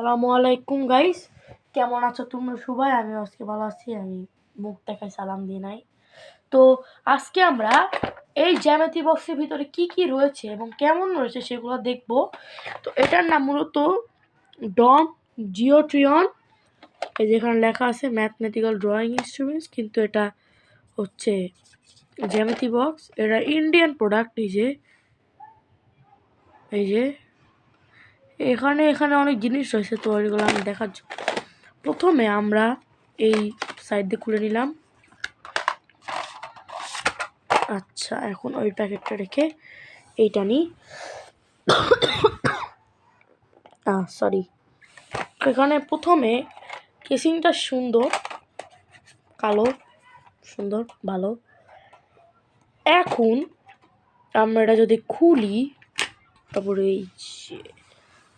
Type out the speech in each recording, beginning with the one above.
সালামু আলাইকুম গাইস কেমন আছো তোমরা সবাই? আমি আজকে ভালো আছি। আমি মুখ দেখায় সালাম দিই নাই। তো আজকে আমরা এই জ্যামিতি বক্সের ভিতরে কি কি রয়েছে এবং কেমন রয়েছে সেগুলো দেখব। তো এটার নাম মূলত ডম জিওট্রিয়ন। এই যেখানে লেখা আছে ম্যাথমেটিক্যাল ড্রয়িং ইনস্ট্রুমেন্টস কিন্তু এটা হচ্ছে জ্যামিতি বক্স এটা ইন্ডিয়ান প্রোডাক্ট এই যে। এই যে। এখানে এখানে অনেক জিনিস রয়েছে তো এগুলো আমি দেখার জন্য। প্রথমে আমরা এই সাইড দিয়ে খুলে নিলাম। আচ্ছা এখন ওই প্যাকেটটা রেখে এইটা নিই। সরি এখানে প্রথমে কেসিংটা সুন্দর, কালো, সুন্দর, ভালো। এখন আমরা এটা যদি খুলি, তারপরে এই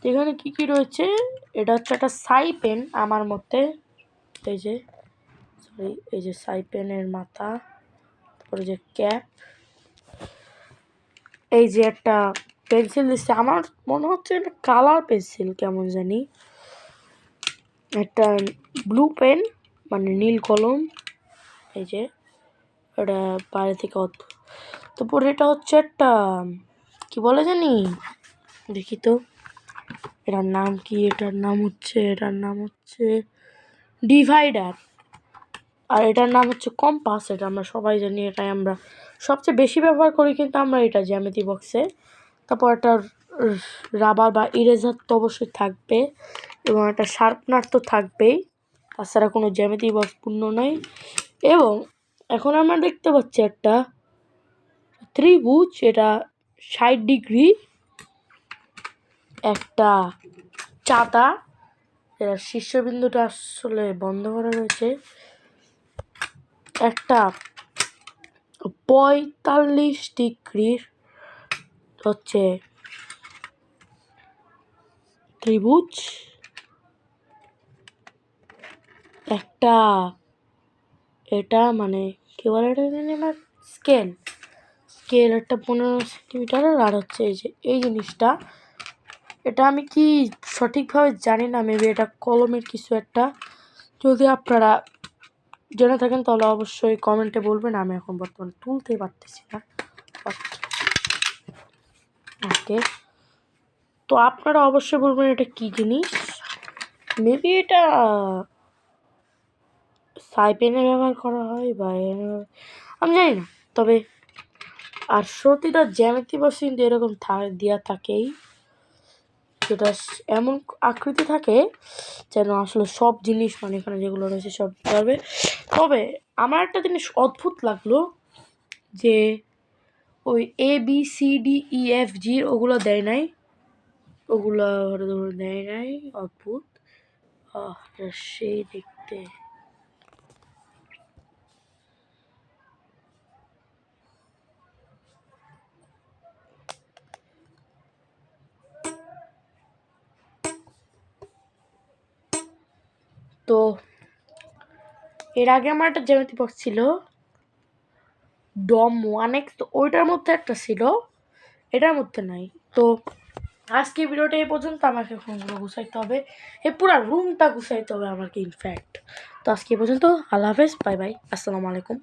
যে এখানে কী কী রয়েছে? এটা হচ্ছে একটা সাই পেন আমার মতে। এই যে সরি এই যে সাই পেনের মাথা, তারপরে যে ক্যাপ। এই যে একটা পেন্সিল দিচ্ছে। আমার মনে হচ্ছে এটা কালার পেন্সিল, কেমন জানি। একটা ব্লু পেন মানে নীল কলম। এই যে এটা বাইরে থেকে অদ্ভুত। তারপরে এটা হচ্ছে একটা, কি বলে জানি? দেখি তো। এটার নাম কি? এটার নাম হচ্ছে, এটার নাম হচ্ছে ডিভাইডার। আর এটার নাম হচ্ছে কম্পাস, এটা আমরা সবাই জানি, এটাই আমরা সবচেয়ে বেশি ব্যবহার করি কিন্তু আমরা এটা জ্যামিতি বক্সে। তারপর একটা রাবার বা ইরেজার তো অবশ্যই থাকবে এবং একটা শার্পনার তো থাকবেই। তাছাড়া কোনো জ্যামিতি বক্স পূর্ণ নয়। এবং এখন আমরা দেখতে পাচ্ছি একটা ত্রিভুজ, এটা ষাট ডিগ্রি একটা চাতা এর শীর্ষবিন্দুটা আসলে বন্ধ করা রয়েছে। একটা পঁয়তাল্লিশ ডিগ্রির হচ্ছে ত্রিভুজ। একটা এটা মানে কী বলে এটা আমার স্কেল স্কেল একটা পনেরো সেন্টিমিটার আর হচ্ছে এই যে, এই জিনিসটা এটা আমি কি সঠিকভাবে জানি না মেবি এটা কলমের কিছু একটা। যদি আপনারা জেনে থাকেন, তাহলে অবশ্যই কমেন্টে বলবেন, আমি এখন বর্তমানে তুলতেই পারতেছি না। ওকে তো আপনারা অবশ্যই বলবেন, এটা কী জিনিস? মেবি এটা সাই পেনে ব্যবহার করা হয় বা আমি জানি না। তবে আর সত্যিটা জ্যামিতি বক্স কিন্তু এরকম দেওয়া থাকেই। যেটা এমন আকৃতি থাকে যেন আসলে সব জিনিস মানে এখানে যেগুলো রয়েছে সব পারবে। তবে আমার একটা জিনিস অদ্ভুত লাগল যে ওই A B C D E F G ওগুলো দেয় নাই। ওগুলো ধরো দেয় নাই। অদ্ভুত। সেই দেখতে। তো এর আগে আমার একটা জ্যামিতি বক্স ছিল। ডম ওয়ান এক্স, তো ওইটার মধ্যে একটা ছিল, এটার মধ্যে নাই। তো আজকে ভিডিওটা এই পর্যন্ত, আমাকে ফোনগুলো গুছাইতে হবে। এ পুরো রুমটা গুছাইতে হবে আমাকে ইনফ্যাক্ট তো আজকে এ পর্যন্ত, আল্লাহ হাফেজ বাই বাই আসসালামু আলাইকুম।